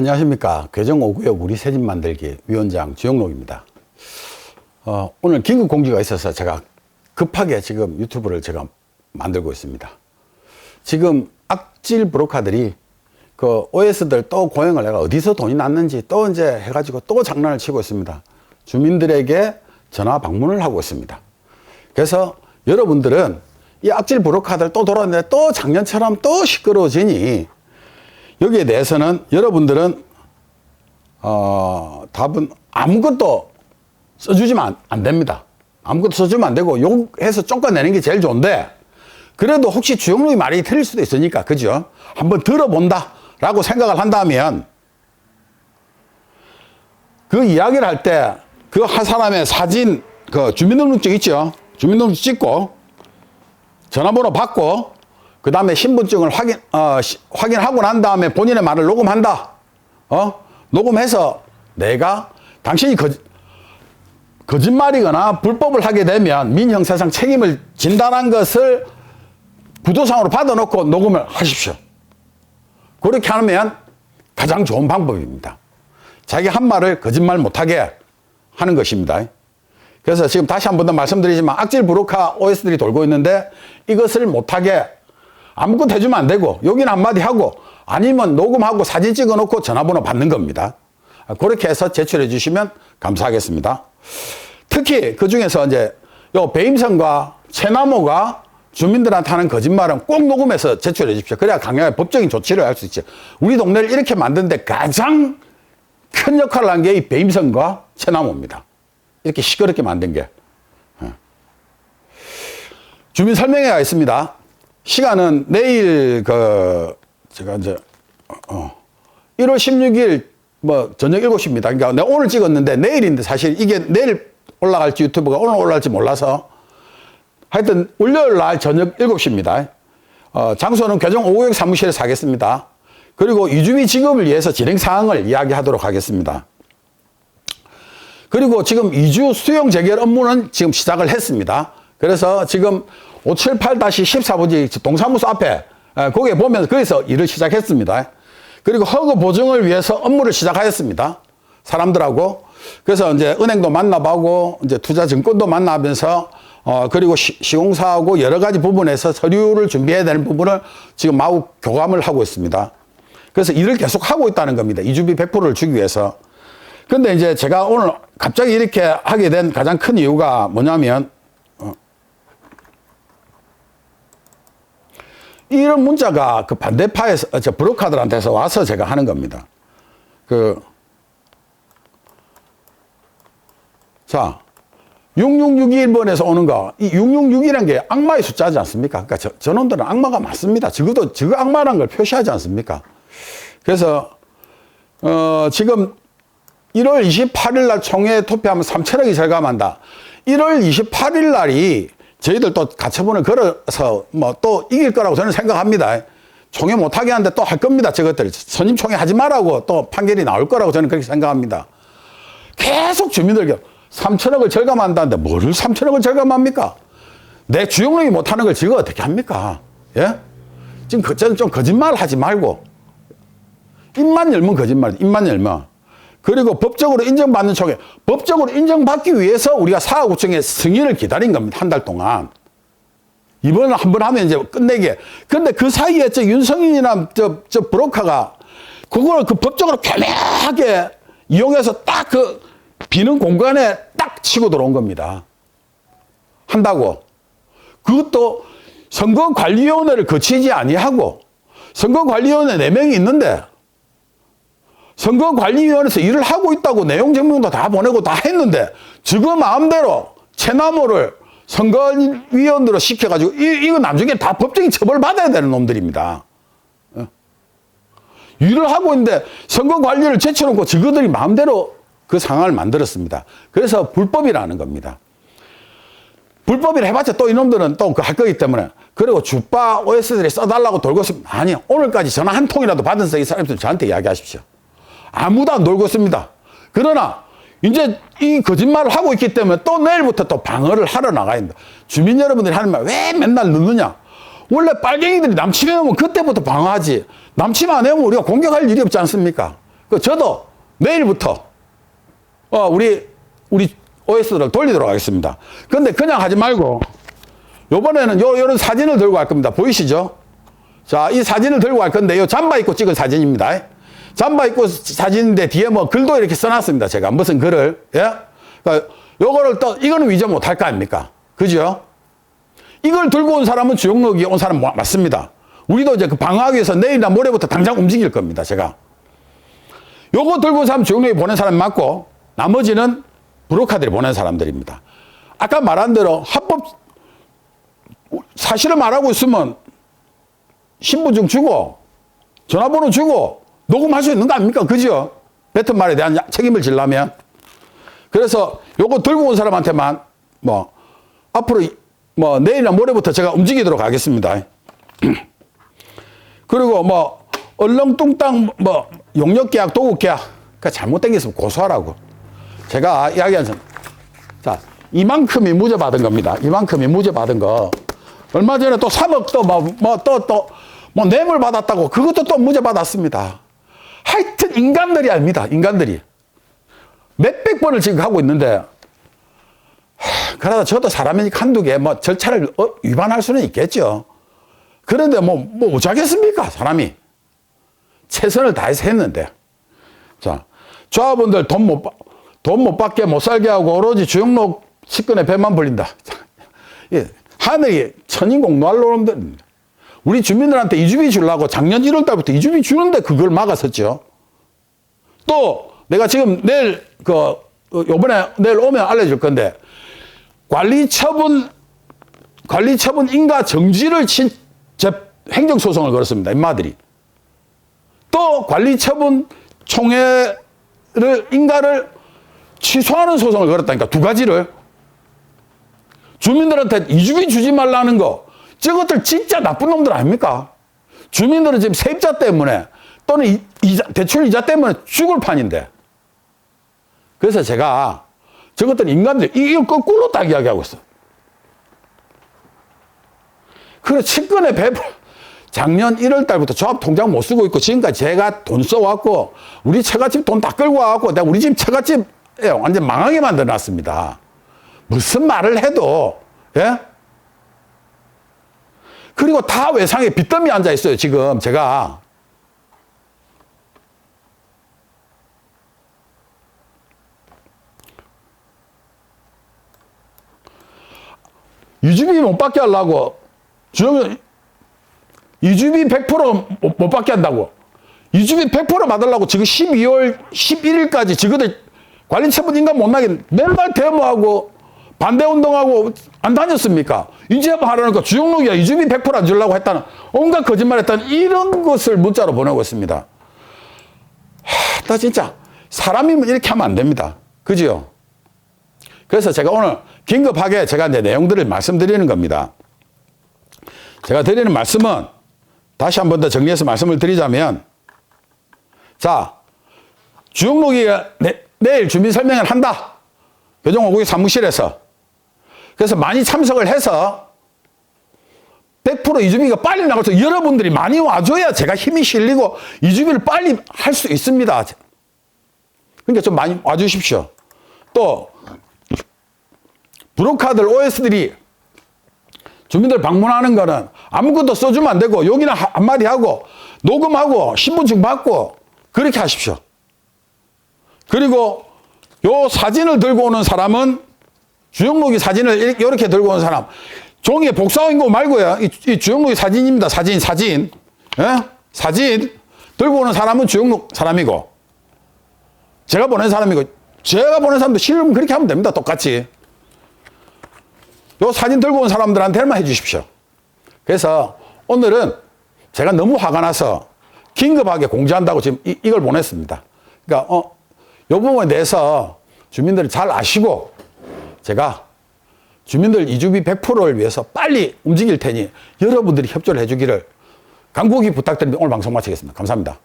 안녕하십니까. 괴정 5구역 우리 새집 만들기 위원장 주영록입니다. 어, 오늘 긴급 공지가 있어서 제가 급하게 지금 유튜브를 제가 만들고 있습니다. 지금 악질 브로커들이 그 OS들 또 고행을 내가 어디서 돈이 났는지 또 이제 해가지고 또 장난을 치고 있습니다. 주민들에게 전화 방문을 하고 있습니다. 그래서 여러분들은 이 악질 브로커들 또 돌아왔는데 또 작년처럼 또 시끄러워지니 여기에 대해서는 여러분들은 어, 답은 아무것도 써주시면 안, 안 됩니다. 아무것도 써주면 안 되고 욕해서 쫓아내는 게 제일 좋은데 그래도 혹시 주영록이 말이 틀릴 수도 있으니까 그죠? 한번 들어본다 라고 생각을 한다면 그 이야기를 할 때 그 한 사람의 사진 그 주민등록증 있죠? 주민등록증 찍고 전화번호 받고 그 다음에 신분증을 확인, 어, 시- 확인하고 난 다음에 본인의 말을 녹음한다. 어? 녹음해서 내가 당신이 거, 거짓말이거나 불법을 하게 되면 민형사상 책임을 진단한 것을 부도상으로 받아놓고 녹음을 하십시오. 그렇게 하면 가장 좋은 방법입니다. 자기 한 말을 거짓말 못하게 하는 것입니다. 그래서 지금 다시 한 번 더 말씀드리지만 악질 브로커 OS들이 돌고 있는데 이것을 못하게 아무것도 해주면 안 되고 여기는 한마디 하고 아니면 녹음하고 사진 찍어 놓고 전화번호 받는 겁니다. 그렇게 해서 제출해 주시면 감사하겠습니다. 특히 그 중에서 이제 요 배임선과 채나무가 주민들한테 하는 거짓말은 꼭 녹음해서 제출해 주십시오. 그래야 강력하게 법적인 조치를 할 수 있죠. 우리 동네를 이렇게 만드는데 가장 큰 역할을 한 게 이 배임선과 채나무입니다. 이렇게 시끄럽게 만든 게. 예. 주민 설명회가 있습니다. 시간은 내일 그 제가 이제 어, 1월 16일 뭐 저녁 7시입니다. 그러니까 내가 오늘 찍었는데 내일인데 사실 이게 내일 올라갈지 유튜브가 오늘 올라갈지 몰라서 하여튼 월요일 날 저녁 7시입니다. 어, 장소는 교정 5구역 사무실에서 하겠습니다. 그리고 이주미 지급을 위해서 진행 사항을 이야기하도록 하겠습니다. 그리고 지금 이주 수용 재결 업무는 지금 시작을 했습니다. 그래서 지금 578-14부지 동사무소 앞에 에, 거기에 보면 거기서 일을 시작했습니다. 그리고 허그 보증을 위해서 업무를 시작하였습니다. 사람들하고. 그래서 이제 은행도 만나보고 이제 투자 증권도 만나면서 어 그리고 시, 시공사하고 여러 가지 부분에서 서류를 준비해야 되는 부분을 지금 마구 교감을 하고 있습니다. 그래서 일을 계속 하고 있다는 겁니다. 이주비 100%를 주기 위해서. 근데 이제 제가 오늘 갑자기 이렇게 하게 된 가장 큰 이유가 뭐냐면, 이런 문자가 그 반대파에서, 어, 저 브로커들한테서 와서 제가 하는 겁니다. 그, 자, 6661번에서 오는 거, 이 6661이라는 게 악마의 숫자지 않습니까? 그러니까 저, 저놈들은 악마가 맞습니다. 적어도 저거 악마라는 걸 표시하지 않습니까? 그래서, 어, 지금 1월 28일 날 총회 투표하면 3천억이 절감한다. 1월 28일 날이 저희들 또 가처분을 걸어서 뭐 또 이길 거라고 저는 생각합니다. 총회 못하게 하는데 또 할 겁니다. 저것들. 선임 총회 하지 말라고 또 판결이 나올 거라고 저는 그렇게 생각합니다. 계속 주민들께 3천억을 절감한다는데 뭐를 3천억을 절감합니까? 내 주용력이 못하는 걸 지가 어떻게 합니까? 예? 지금 그, 저는 좀 거짓말 하지 말고 입만 열면 거짓말, 입만 열면. 그리고 법적으로 인정받는 총회, 법적으로 인정받기 위해서 우리가 사하구청의 승인을 기다린 겁니다. 한 달 동안. 이번에 한 번 하면 이제 끝내게. 근데 그 사이에 저 윤성인이나 저, 저 브로커가 그걸 그 법적으로 교묘하게 이용해서 딱 그 비는 공간에 딱 치고 들어온 겁니다. 한다고. 그것도 선거관리위원회를 거치지 아니하고 선거관리위원회 4명이 있는데 선거관리위원회에서 일을 하고 있다고 내용 증명도 다 보내고 다 했는데 지금 마음대로 채나무를 선거위원으로 시켜가지고 이, 이거 나중에 다 법적인 처벌 받아야 되는 놈들입니다. 어? 일을 하고 있는데 선거관리를 제쳐놓고 저거들이 마음대로 그 상황을 만들었습니다. 그래서 불법이라는 겁니다. 불법이라 해봤자 또 이놈들은 또 그 할 거기 때문에 그리고 주파 OS들이 써달라고 돌고 있습니다. 아니 오늘까지 전화 한 통이라도 받은 이 사람들 저한테 이야기하십시오. 아무도 안 돌고 있습니다. 그러나 이제 이 거짓말을 하고 있기 때문에 또 내일부터 또 방어를 하러 나가야 된다. 주민 여러분들이 하는 말 왜 맨날 늦느냐? 원래 빨갱이들이 남침해오면 그때부터 방어하지. 남침 안 해오면 우리가 공격할 일이 없지 않습니까? 그 저도 내일부터 어, 우리 우리 OS를 돌리도록 하겠습니다. 근데 그냥 하지 말고 요번에는 요 요런 사진을 들고 갈 겁니다. 보이시죠? 자, 이 사진을 들고 갈 건데 요 잠바 입고 찍은 사진입니다. 잠바 입고 사진인데 뒤에 뭐 글도 이렇게 써놨습니다. 제가 무슨 글을 예? 그러니까 요거를 또 이거는 위조 못할 거 아닙니까? 그죠? 이걸 들고 온 사람은 주영록이 온 사람 뭐- 맞습니다. 우리도 이제 그 위해서 내일이나 모레부터 당장 움직일 겁니다. 제가. 요거 들고 온 사람 주영록이 보낸 사람 맞고 나머지는 브로커들이 보낸 사람들입니다. 아까 말한 대로 합법 사실을 말하고 있으면 신분증 주고 전화번호 주고 녹음할 수 있는 거 아닙니까? 그죠? 뱉은 말에 대한 야- 책임을 지려면 그래서 요거 들고 온 사람한테만 뭐 앞으로 이- 뭐 내일이나 모레부터 제가 움직이도록 하겠습니다. 그리고 뭐 얼렁뚱땅 뭐 용역 계약 도급 계약 그 잘못된 게 있으면 고소하라고 제가 이야기한 점. 자 이만큼이 무죄 받은 겁니다. 이만큼이 무죄 받은 거 얼마 전에 또 3억 또뭐또또뭐 또, 뭐 뇌물 받았다고 그것도 또 무죄 받았습니다. 하여튼 인간들이 아닙니다. 인간들이 몇백 번을 지금 하고 있는데 하, 그러다 저도 사람이니까 한두 개 뭐 절차를 어, 위반할 수는 있겠죠. 그런데 뭐, 뭐 어쩌겠습니까? 사람이. 최선을 다해서 했는데. 자, 조합원들 돈 못, 받- 돈못 받게 못 살게 하고 오로지 주영록 식근에 배만 불린다. 자, 예, 하늘이 천인공노할 놈들. 우리 주민들한테 이주비 주려고 작년 1월 달부터 이주비 주는데 그걸 막았었죠. 또 내가 지금 내일 그 어, 요번에 내일 오면 알려줄 건데 관리 처분 관리 처분 인가 정지를 친제 행정 소송을 걸었습니다. 인마들이 또 관리 처분 총회를 인가를 취소하는 소송을 걸었다니까 두 가지를 주민들한테 이주비 주지 말라는 거 저것들 진짜 나쁜 놈들 아닙니까? 주민들은 지금 세입자 때문에 또는 이- 이자, 대출 이자 때문에 죽을 판인데 그래서 제가 저것들 인간들 이- 이거 거꾸로 딱 이야기하고 있어. 그래 측근에 배불 작년 1월 달부터 조합 통장 못 쓰고 있고 지금까지 제가 돈 써왔고 우리 처갓집 돈 다 끌고 와갖고 내가 우리 집 처갓집 예, 완전 망하게 만들어 놨습니다. 무슨 말을 해도 예? 그리고 다 외상에 빚더미 앉아 있어요 지금 제가. 유주비 못 받게 하려고 주영이 유주비 100%못 못 받게 한다고. 유주비 100% 받으려고 지금 12월 11일까지 지그들 관리처분 인간 못 나게 맨날 데모하고 반대 운동하고 안 다녔습니까? 뭐 하라니까 주영록이야 유주비 100%안 주려고 했다는 온갖 거짓말 했다는 이런 것을 문자로 보내고 있습니다. 하, 나 진짜 사람이면 이렇게 하면 안 됩니다. 그지요? 그래서 제가 오늘 긴급하게 제가 이제 내용들을 말씀드리는 겁니다. 제가 드리는 말씀은 다시 한 번 더 정리해서 말씀을 드리자면 자, 주영록이가 내, 내일 주민 설명을 한다. 교정오국의 사무실에서. 그래서 많이 참석을 해서 100% 이주비가 빨리 나가서 여러분들이 많이 와줘야 제가 힘이 실리고 이주비를 빨리 할 수 있습니다. 그러니까 좀 많이 와주십시오. 또 브로커들, OS들이 주민들 방문하는 거는 아무것도 써주면 안 되고 여기나 하- 한마디 하고 녹음하고 신분증 받고 그렇게 하십시오. 그리고 요 사진을 들고 오는 사람은 주영록이 사진을 이렇게, 들고 오는 사람 종이에 복사한 거 말고요. 이, 이 주영록이 사진입니다. 사진, 사진. 예? 사진 들고 오는 사람은 주영록 사람이고 제가 보낸 사람이고 제가 보낸 사람도 싫으면 그렇게 하면 됩니다. 똑같이. 요 사진 들고 온 사람들한테만 해 주십시오. 그래서 오늘은 제가 너무 화가 나서 긴급하게 공지한다고 지금 이, 이걸 보냈습니다. 그러니까, 어, 요 부분에 대해서 주민들이 잘 아시고 제가 주민들 이주비 100%를 위해서 빨리 움직일 테니 여러분들이 협조를 해 주기를 간곡히 부탁드립니다. 오늘 방송 마치겠습니다. 감사합니다.